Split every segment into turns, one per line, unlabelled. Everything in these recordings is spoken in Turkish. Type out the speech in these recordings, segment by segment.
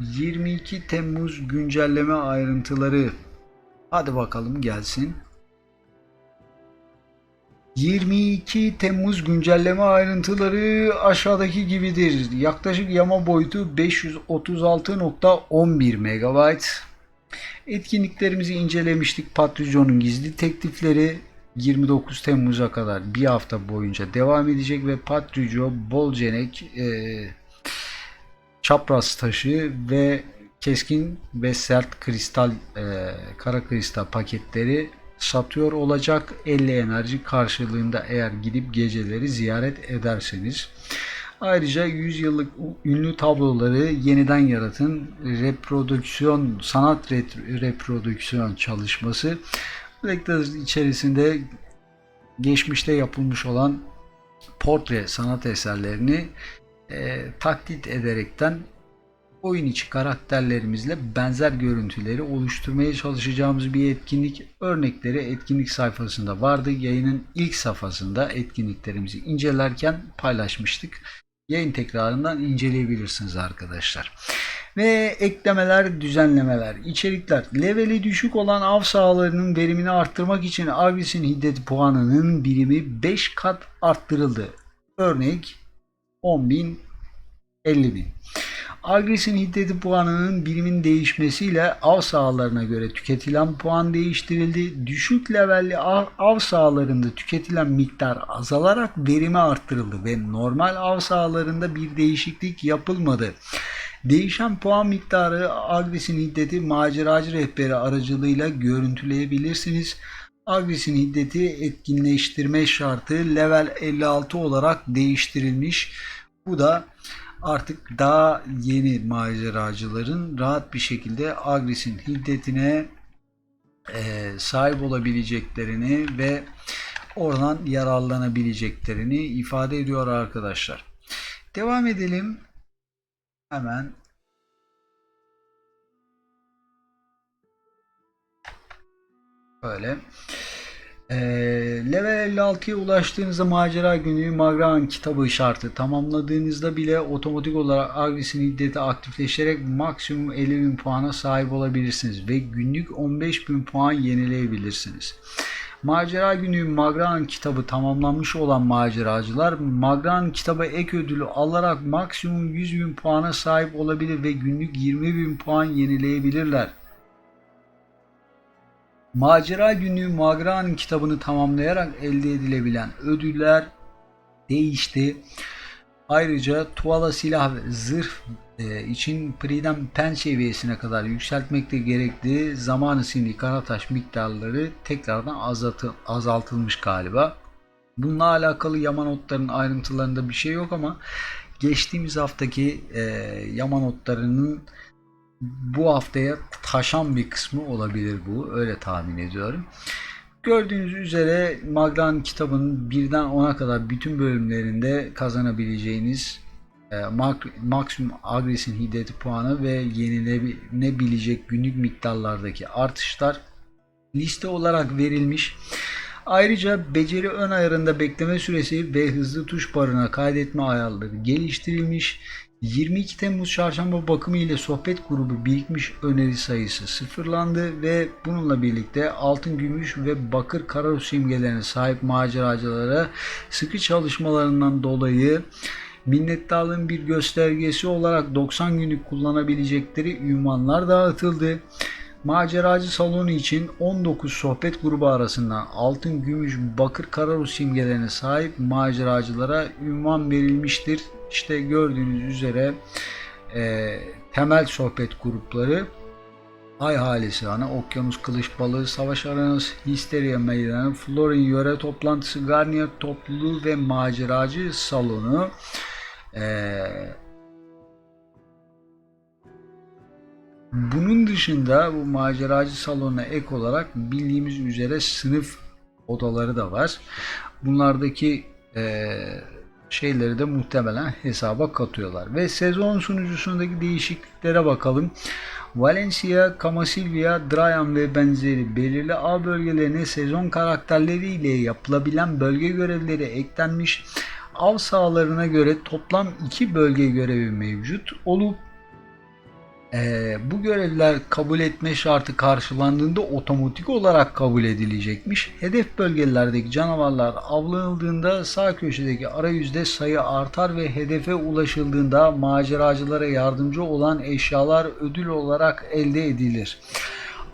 22 Temmuz güncelleme ayrıntıları. Hadi bakalım gelsin. 22 Temmuz güncelleme ayrıntıları aşağıdaki gibidir. Yaklaşık yama boyutu 536.11 MB. Etkinliklerimizi incelemiştik. Patreon'un gizli teklifleri 29 Temmuz'a kadar bir hafta boyunca devam edecek ve Patreon Bolcenek e, çapraz taşı ve keskin ve sert kristal e, kara kristal paketleri satıyor olacak. 50 enerji karşılığında eğer gidip geceleri ziyaret ederseniz. Ayrıca 100 yıllık ünlü tabloları yeniden yaratın. Reprodüksiyon sanat reprodüksiyon çalışması. Collectors içerisinde geçmişte yapılmış olan portre sanat eserlerini e, taklit ederekten oyun içi karakterlerimizle benzer görüntüleri oluşturmaya çalışacağımız bir etkinlik örnekleri etkinlik sayfasında vardı. Yayının ilk safhasında etkinliklerimizi incelerken paylaşmıştık. Yayın tekrarından inceleyebilirsiniz arkadaşlar. Ve eklemeler, düzenlemeler, içerikler. Leveli düşük olan av sahalarının verimini arttırmak için Arvis'in hiddet puanının birimi 5 kat arttırıldı. Örnek 10.000 50.000. Agres'in hiddeti puanının birimin değişmesiyle av sahalarına göre tüketilen puan değiştirildi. Düşük levelli av sahalarında tüketilen miktar azalarak verimi arttırıldı ve normal av sahalarında bir değişiklik yapılmadı. Değişen puan miktarı Agres'in hiddeti maceracı rehberi aracılığıyla görüntüleyebilirsiniz. Agres'in hiddeti etkinleştirme şartı level 56 olarak değiştirilmiş. Bu da artık daha yeni maceracıların rahat bir şekilde Agres'in hiddetine e, sahip olabileceklerini ve oradan yararlanabileceklerini ifade ediyor arkadaşlar. Devam edelim. Hemen böyle. Ee, level 56'ya ulaştığınızda macera günlüğü Magran kitabı şartı tamamladığınızda bile otomatik olarak Agris'in hiddeti aktifleşerek maksimum 50.000 puana sahip olabilirsiniz ve günlük 15.000 puan yenileyebilirsiniz. Macera günlüğü Magran kitabı tamamlanmış olan maceracılar Magran kitabı ek ödülü alarak maksimum 100.000 puana sahip olabilir ve günlük 20.000 puan yenileyebilirler. Macera günlüğü Magra'nın kitabını tamamlayarak elde edilebilen ödüller değişti. Ayrıca tuvala silah ve zırh e, için Priden pen seviyesine kadar yükseltmekte gerekli zaman isimli karataş miktarları tekrardan azaltı, azaltılmış galiba. Bununla alakalı yama notlarının ayrıntılarında bir şey yok ama geçtiğimiz haftaki e, yama notlarının bu haftaya taşan bir kısmı olabilir bu. Öyle tahmin ediyorum. Gördüğünüz üzere Maglan kitabının birden 10'a kadar bütün bölümlerinde kazanabileceğiniz e, mak- maksimum agresin hiddeti puanı ve yenilenebilecek günlük miktarlardaki artışlar liste olarak verilmiş. Ayrıca beceri ön ayarında bekleme süresi ve hızlı tuş barına kaydetme ayarları geliştirilmiş. 22 Temmuz çarşamba bakımı ile sohbet grubu birikmiş öneri sayısı sıfırlandı ve bununla birlikte altın, gümüş ve bakır kara simgelerine sahip maceracılara sıkı çalışmalarından dolayı minnettarlığın bir göstergesi olarak 90 günlük kullanabilecekleri ünvanlar dağıtıldı. Maceracı salonu için 19 sohbet grubu arasından altın, gümüş, bakır, kararus simgelerine sahip maceracılara ünvan verilmiştir. İşte gördüğünüz üzere e, temel sohbet grupları Ay Halisi Hanı, Okyanus Kılıç Balığı, Savaş Arenası, Histeria Meydanı, Florin Yöre Toplantısı, Garnier Topluluğu ve Maceracı Salonu. Eee Bunun dışında bu maceracı salonuna ek olarak bildiğimiz üzere sınıf odaları da var. Bunlardaki eee, şeyleri de muhtemelen hesaba katıyorlar. Ve sezon sunucusundaki değişikliklere bakalım. Valencia, Camasilvia, Drayan ve benzeri belirli A bölgelerine sezon karakterleriyle yapılabilen bölge görevleri eklenmiş. Av sahalarına göre toplam 2 bölge görevi mevcut olup Ee, bu görevler kabul etme şartı karşılandığında otomatik olarak kabul edilecekmiş. Hedef bölgelerdeki canavarlar avlanıldığında sağ köşedeki arayüzde sayı artar ve hedefe ulaşıldığında maceracılara yardımcı olan eşyalar ödül olarak elde edilir.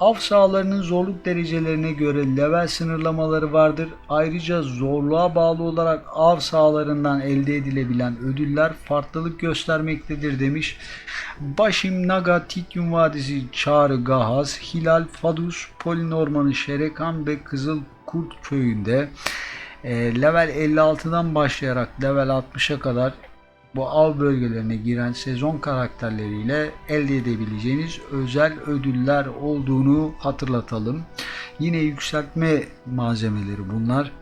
Av sahalarının zorluk derecelerine göre level sınırlamaları vardır. Ayrıca zorluğa bağlı olarak av sahalarından elde edilebilen ödüller farklılık göstermektedir demiş. Başim Naga, Tikyun Vadisi, Çağrı Gahaz, Hilal Fadus, Polinorman'ın Şerekan ve Kızıl Kurt köyünde e, level 56'dan başlayarak level 60'a kadar bu av bölgelerine giren sezon karakterleriyle elde edebileceğiniz özel ödüller olduğunu hatırlatalım. Yine yükseltme malzemeleri bunlar.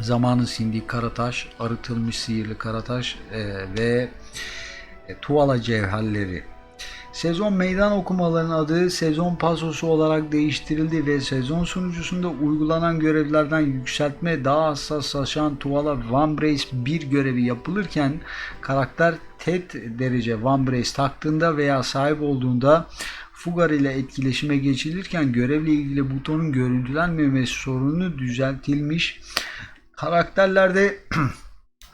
Zamanı sindiği karataş, arıtılmış sihirli karataş e, ve e, tuvala cevherleri. Sezon meydan okumalarının adı sezon pasosu olarak değiştirildi ve sezon sunucusunda uygulanan görevlerden yükseltme daha hassaslaşan Tuvala One Brace bir görevi yapılırken karakter TET derece One Brace taktığında veya sahip olduğunda Fugar ile etkileşime geçilirken görevle ilgili butonun görüntülenmemesi sorunu düzeltilmiş. Karakterlerde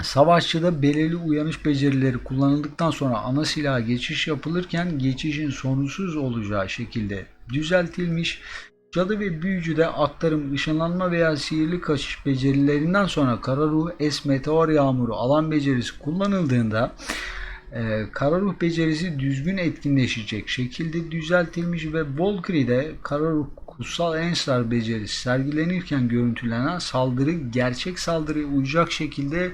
Savaşçıda belirli uyanış becerileri kullanıldıktan sonra ana silaha geçiş yapılırken geçişin sorunsuz olacağı şekilde düzeltilmiş. Cadı ve büyücüde aktarım, ışınlanma veya sihirli kaçış becerilerinden sonra kara ruh, es, meteor yağmuru, alan becerisi kullanıldığında e, kara ruh becerisi düzgün etkinleşecek şekilde düzeltilmiş ve Valkyrie'de kara ruh kutsal ensar becerisi sergilenirken görüntülenen saldırı gerçek saldırıya uyacak şekilde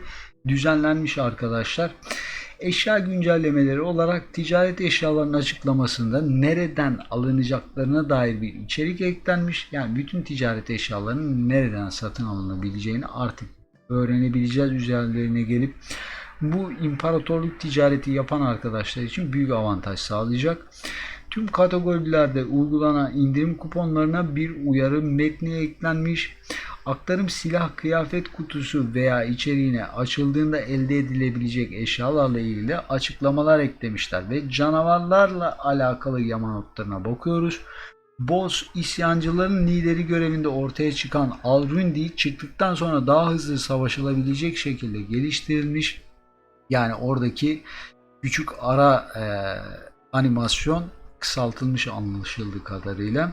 düzenlenmiş arkadaşlar. Eşya güncellemeleri olarak ticaret eşyalarının açıklamasında nereden alınacaklarına dair bir içerik eklenmiş. Yani bütün ticaret eşyalarının nereden satın alınabileceğini artık öğrenebileceğiz üzerlerine gelip bu imparatorluk ticareti yapan arkadaşlar için büyük avantaj sağlayacak. Tüm kategorilerde uygulanan indirim kuponlarına bir uyarı metni eklenmiş. Aktarım silah kıyafet kutusu veya içeriğine açıldığında elde edilebilecek eşyalarla ilgili açıklamalar eklemişler ve canavarlarla alakalı yama notlarına bakıyoruz. Boss isyancıların lideri görevinde ortaya çıkan Alrundi çıktıktan sonra daha hızlı savaşılabilecek şekilde geliştirilmiş. Yani oradaki küçük ara e, animasyon kısaltılmış anlaşıldığı kadarıyla.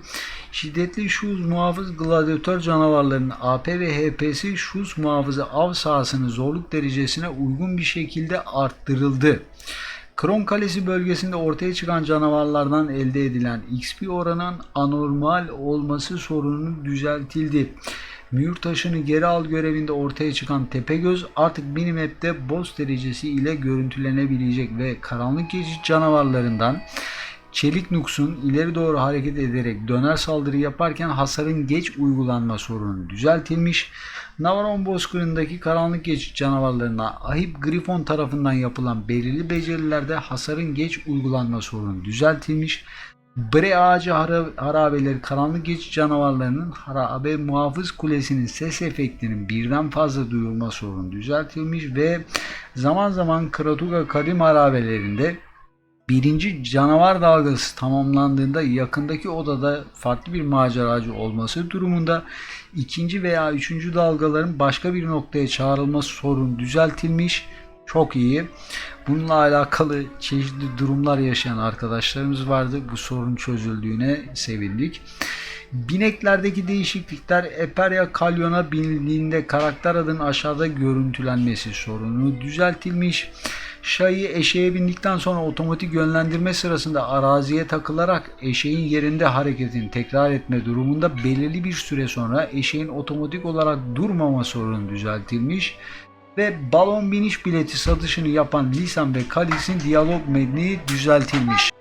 Şiddetli şuz muhafız gladyatör canavarlarının AP ve HP'si şuz muhafızı av sahasının zorluk derecesine uygun bir şekilde arttırıldı. Kron Kalesi bölgesinde ortaya çıkan canavarlardan elde edilen XP oranının anormal olması sorunu düzeltildi. Mühür taşını geri al görevinde ortaya çıkan Tepegöz artık minimap'te boss derecesi ile görüntülenebilecek ve karanlık geçit canavarlarından Çelik Nux'un ileri doğru hareket ederek döner saldırı yaparken hasarın geç uygulanma sorunu düzeltilmiş. Navaron bozkırındaki karanlık geçit canavarlarına Ahip Grifon tarafından yapılan belirli becerilerde hasarın geç uygulanma sorunu düzeltilmiş. Bre ağacı hara- harabeleri karanlık geçit canavarlarının harabe muhafız kulesinin ses efektinin birden fazla duyulma sorunu düzeltilmiş ve zaman zaman Kratuga kadim harabelerinde birinci canavar dalgası tamamlandığında yakındaki odada farklı bir maceracı olması durumunda ikinci veya üçüncü dalgaların başka bir noktaya çağrılması sorun düzeltilmiş. Çok iyi. Bununla alakalı çeşitli durumlar yaşayan arkadaşlarımız vardı. Bu sorun çözüldüğüne sevindik. Bineklerdeki değişiklikler Eperia Kalyon'a binildiğinde karakter adının aşağıda görüntülenmesi sorunu düzeltilmiş. Şayı eşeğe bindikten sonra otomatik yönlendirme sırasında araziye takılarak eşeğin yerinde hareketini tekrar etme durumunda belirli bir süre sonra eşeğin otomatik olarak durmama sorunu düzeltilmiş ve balon biniş bileti satışını yapan Lisan ve Kalis'in diyalog metni düzeltilmiş.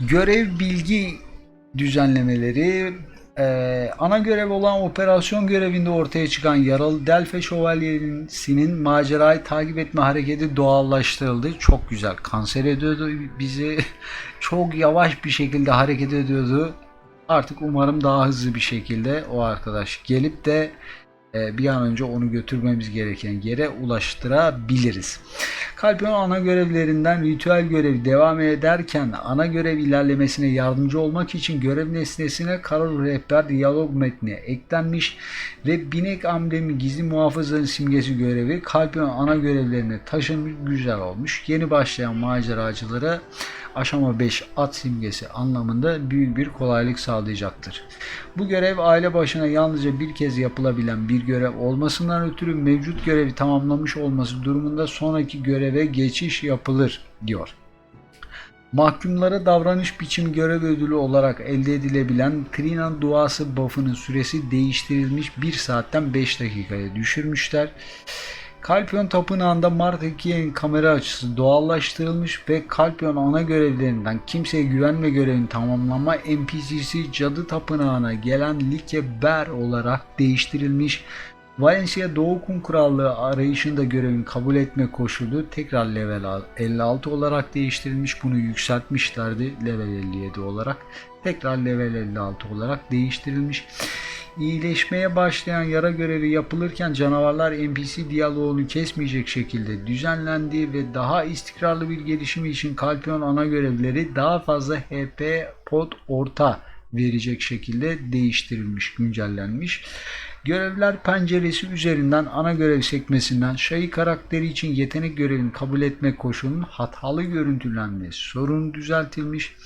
Görev bilgi düzenlemeleri e, ana görev olan operasyon görevinde ortaya çıkan yaralı Delfe Şövalyesi'nin macerayı takip etme hareketi doğallaştırıldı. Çok güzel. Kanser ediyordu bizi. Çok yavaş bir şekilde hareket ediyordu. Artık umarım daha hızlı bir şekilde o arkadaş gelip de bir an önce onu götürmemiz gereken yere ulaştırabiliriz. Kalpion ana görevlerinden ritüel görevi devam ederken ana görev ilerlemesine yardımcı olmak için görev nesnesine karar rehber diyalog metni eklenmiş ve binek amblemi gizli muhafızların simgesi görevi Kalpion ana görevlerine taşınmış güzel olmuş. Yeni başlayan maceracılara aşama 5 at simgesi anlamında büyük bir kolaylık sağlayacaktır. Bu görev aile başına yalnızca bir kez yapılabilen bir görev olmasından ötürü mevcut görevi tamamlamış olması durumunda sonraki göreve geçiş yapılır diyor. Mahkumlara davranış biçimi görev ödülü olarak elde edilebilen Trinan duası buff'ının süresi değiştirilmiş 1 saatten 5 dakikaya düşürmüşler. Kalpion Tapınağı'nda Mart 2'nin kamera açısı doğallaştırılmış ve Kalpion ana görevlerinden kimseye güvenme görevini tamamlama NPC'si Cadı Tapınağı'na gelen Like Ber olarak değiştirilmiş. Valencia Doğu Kum Krallığı arayışında görevini kabul etme koşulu tekrar level 56 olarak değiştirilmiş. Bunu yükseltmişlerdi level 57 olarak. Tekrar level 56 olarak değiştirilmiş. İyileşmeye başlayan yara görevi yapılırken canavarlar NPC diyaloğunu kesmeyecek şekilde düzenlendi ve daha istikrarlı bir gelişimi için Kalpion ana görevleri daha fazla HP pot orta verecek şekilde değiştirilmiş, güncellenmiş. Görevler penceresi üzerinden ana görev sekmesinden Şayı karakteri için yetenek görevini kabul etme koşulunun hatalı görüntülenmesi sorun düzeltilmiş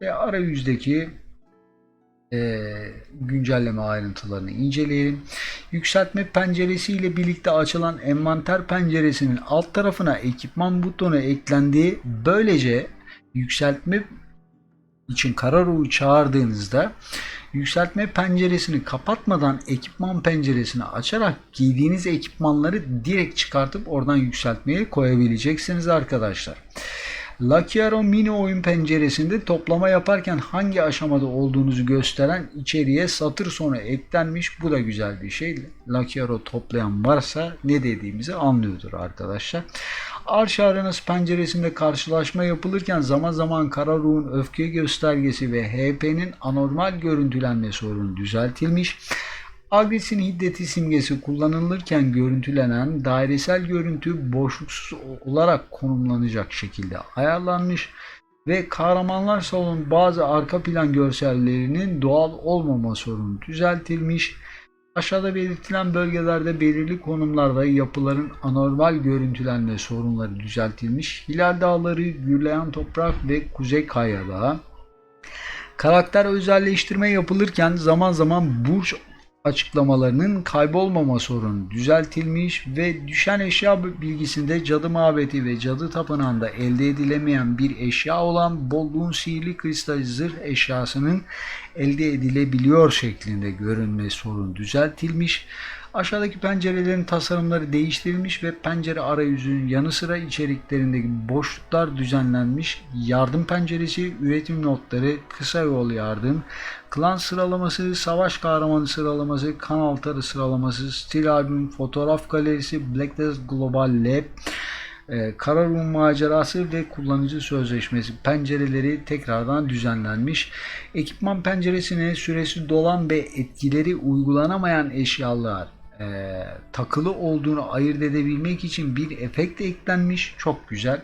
ve arayüzdeki e, güncelleme ayrıntılarını inceleyelim. Yükseltme penceresi ile birlikte açılan envanter penceresinin alt tarafına ekipman butonu eklendiği böylece yükseltme için Kararu'yu çağırdığınızda yükseltme penceresini kapatmadan ekipman penceresini açarak giydiğiniz ekipmanları direkt çıkartıp oradan yükseltmeye koyabileceksiniz arkadaşlar. Lakiaro mini oyun penceresinde toplama yaparken hangi aşamada olduğunuzu gösteren içeriye satır sonu eklenmiş. Bu da güzel bir şey. Lakiaro toplayan varsa ne dediğimizi anlıyordur arkadaşlar. Arş arenası penceresinde karşılaşma yapılırken zaman zaman kara ruhun öfke göstergesi ve HP'nin anormal görüntülenme sorunu düzeltilmiş. Agres'in hiddeti simgesi kullanılırken görüntülenen dairesel görüntü boşluksuz olarak konumlanacak şekilde ayarlanmış ve kahramanlar salonun bazı arka plan görsellerinin doğal olmama sorunu düzeltilmiş. Aşağıda belirtilen bölgelerde belirli konumlarda yapıların anormal görüntülenme sorunları düzeltilmiş. Hilal Dağları, Gürleyen Toprak ve Kuzey Kaya Dağı. Karakter özelleştirme yapılırken zaman zaman burç açıklamalarının kaybolmama sorunu düzeltilmiş ve düşen eşya bilgisinde cadı mabeti ve cadı tapınağında elde edilemeyen bir eşya olan bolluğun sihirli kristal zırh eşyasının elde edilebiliyor şeklinde görünme sorunu düzeltilmiş. Aşağıdaki pencerelerin tasarımları değiştirilmiş ve pencere arayüzünün yanı sıra içeriklerindeki boşluklar düzenlenmiş. Yardım penceresi, üretim notları, kısa yol yardım, klan sıralaması, savaş kahramanı sıralaması, kan altarı sıralaması, stil albüm, fotoğraf galerisi, Black Death Global Lab, e, Kara Rum macerası ve kullanıcı sözleşmesi pencereleri tekrardan düzenlenmiş. Ekipman penceresine süresi dolan ve etkileri uygulanamayan eşyalar e, takılı olduğunu ayırt edebilmek için bir efekt eklenmiş. Çok güzel.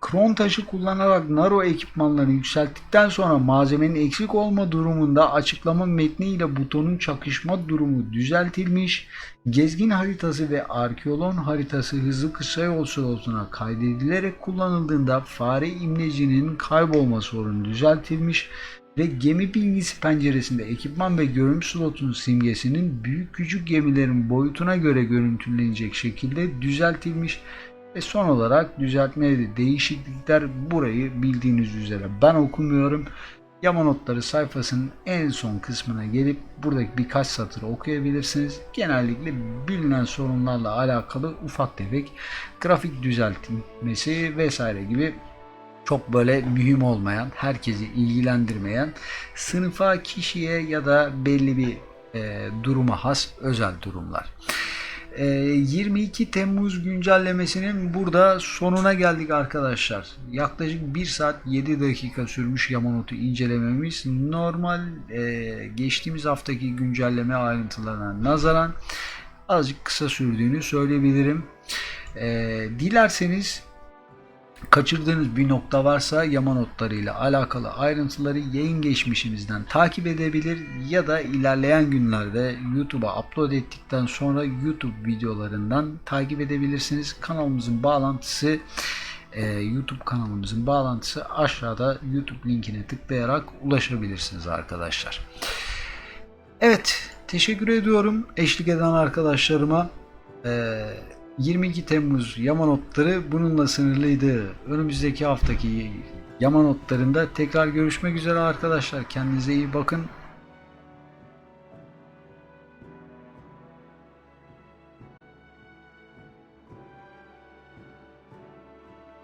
Kron taşı kullanarak Naro ekipmanlarını yükselttikten sonra malzemenin eksik olma durumunda açıklama metni ile butonun çakışma durumu düzeltilmiş. Gezgin haritası ve arkeolog haritası hızlı kısa yol slotuna kaydedilerek kullanıldığında fare imlecinin kaybolma sorunu düzeltilmiş ve gemi bilgisi penceresinde ekipman ve görünüm slotunun simgesinin büyük küçük gemilerin boyutuna göre görüntülenecek şekilde düzeltilmiş ve son olarak düzeltmeli değişiklikler burayı bildiğiniz üzere ben okumuyorum. Yama notları sayfasının en son kısmına gelip buradaki birkaç satırı okuyabilirsiniz. Genellikle bilinen sorunlarla alakalı ufak tefek grafik düzeltmesi vesaire gibi çok böyle mühim olmayan, herkesi ilgilendirmeyen, sınıfa, kişiye ya da belli bir e, duruma has özel durumlar. e, 22 Temmuz güncellemesinin burada sonuna geldik arkadaşlar. Yaklaşık 1 saat 7 dakika sürmüş Yamanot'u incelememiz. Normal e, geçtiğimiz haftaki güncelleme ayrıntılarına nazaran azıcık kısa sürdüğünü söyleyebilirim. E, dilerseniz kaçırdığınız bir nokta varsa yama notlarıyla alakalı ayrıntıları yayın geçmişimizden takip edebilir ya da ilerleyen günlerde YouTube'a upload ettikten sonra YouTube videolarından takip edebilirsiniz. Kanalımızın bağlantısı e, YouTube kanalımızın bağlantısı aşağıda YouTube linkine tıklayarak ulaşabilirsiniz arkadaşlar. Evet, teşekkür ediyorum eşlik eden arkadaşlarıma. Ee, 22 Temmuz yama notları bununla sınırlıydı. Önümüzdeki haftaki yama notlarında tekrar görüşmek üzere arkadaşlar. Kendinize iyi bakın.